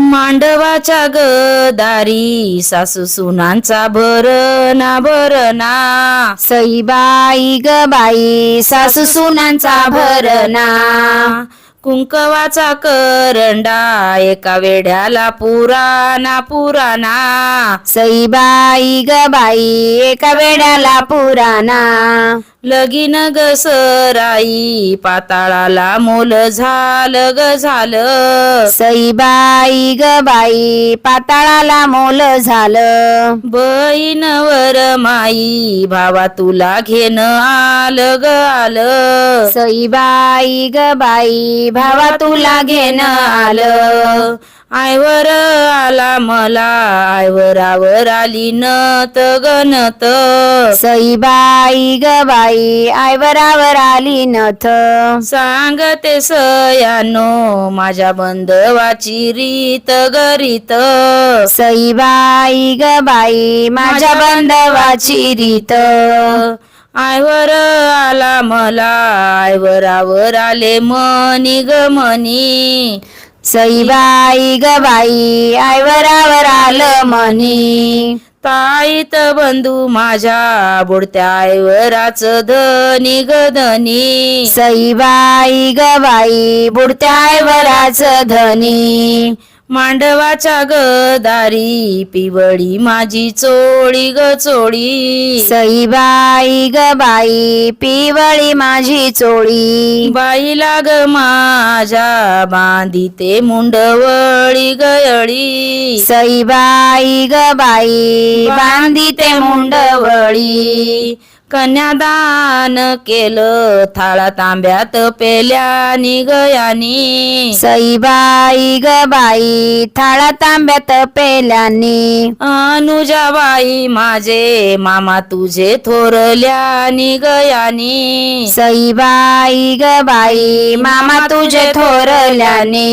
मांडवाच्या गदारी सासू सुनांचा भरना भरना सईबाई ग बाई सासू सुनांचा भरना कुंकवाचा करंडा एका वेड्याला पुराना पुराना सईबाई ग बाई एका वेड्याला पुराणा लगीन ग सराई पाताळाला मोल झालं ग झालं. सईबाई ग बाई पाताळाला मोल झालं. बहीणवर माई भावा तुला घेणं आलं ग आलं. सईबाई ग बाई भावा तुला घेणं आलं. आयवर आला मला आयवरावर आली नत गणत. सईबाई ग बाई आयवरावर आली नथ. सांगते सयानो माझ्या बंधवाची रीत गरीत. सईबाई ग बाई माझ्या बंधवाची रीत. आयवर आला मला आयवरावर आले मनी ग मनी. सईबाई ग बाई आयवरावर आलं मनी ताईत बंधू माझ्या बुडत्या आयवराच धनी ग धनी. सईबाई ग बाई बुडत्या आयवराच धनी. मांडवाच्या गदारी पिवळी माझी चोळी ग चोळी. सईबाई ग बाई पिवळी माझी चोळी. बाईला ग माझ्या बांधिते मुंडवळी गयळी सईबाई ग बाई बांधी ते मुंडवळी. कन्यादान केलं थाळा तांब्यात पेल्यानी गयानी सईबाई ग बाई थाळा तांब्यात पेल्यानी. अनुजाबाई माझे मामा तुझे थोरल्यानी गयानी सईबाई ग बाई मामा तुझे थोरल्याने.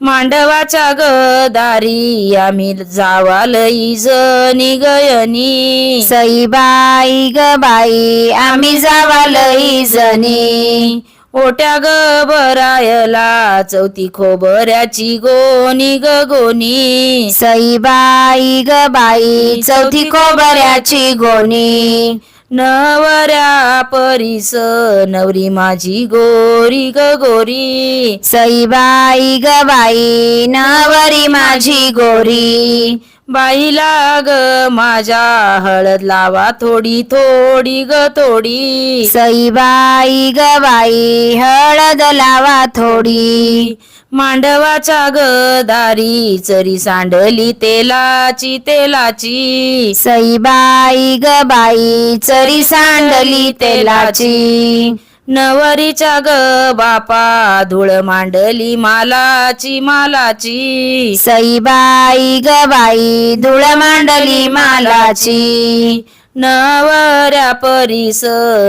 मांडवाच्या गदारी आम्ही जावाल जनी निगयनी. सईबाई ग बाई आम्ही जावाल इजनी ओट्या ग बरायला चौथी खोबऱ्याची गोनी ग गोनी सईबाई ग बाई चौथी खोबऱ्याची गोनी नवऱ्या परीस नवरी माझी गोरी ग गोरी. सईबाई ग बाई नवरी माझी गोरी. बाईला ग माझ्या हळद लावा थोडी थोडी ग थोडी. सईबाई ग बाई हळद लावा थोडी. मांडवाच्या गदारी चरी सांडली तेलाची तेलाची. सईबाई ग बाई चरी सांडली तेलाची. नवरीच्या ग बापा धूळ मांडली मालाची मालाची. सईबाई ग बाई धुळ मांडली मालाची. नवऱ्या परीस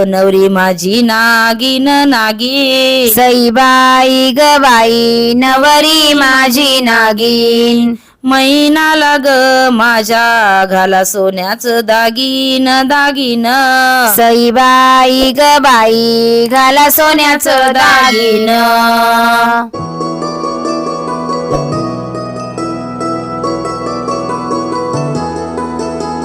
नवरी माझी नागिन नागी सईबाई ग बाई नवरी माझी नागिन. मैनाला ग माझ्या घाला सोन्याचं दागिन दागिन. सईबाई ग बाई घाला सोन्याचं दागिन.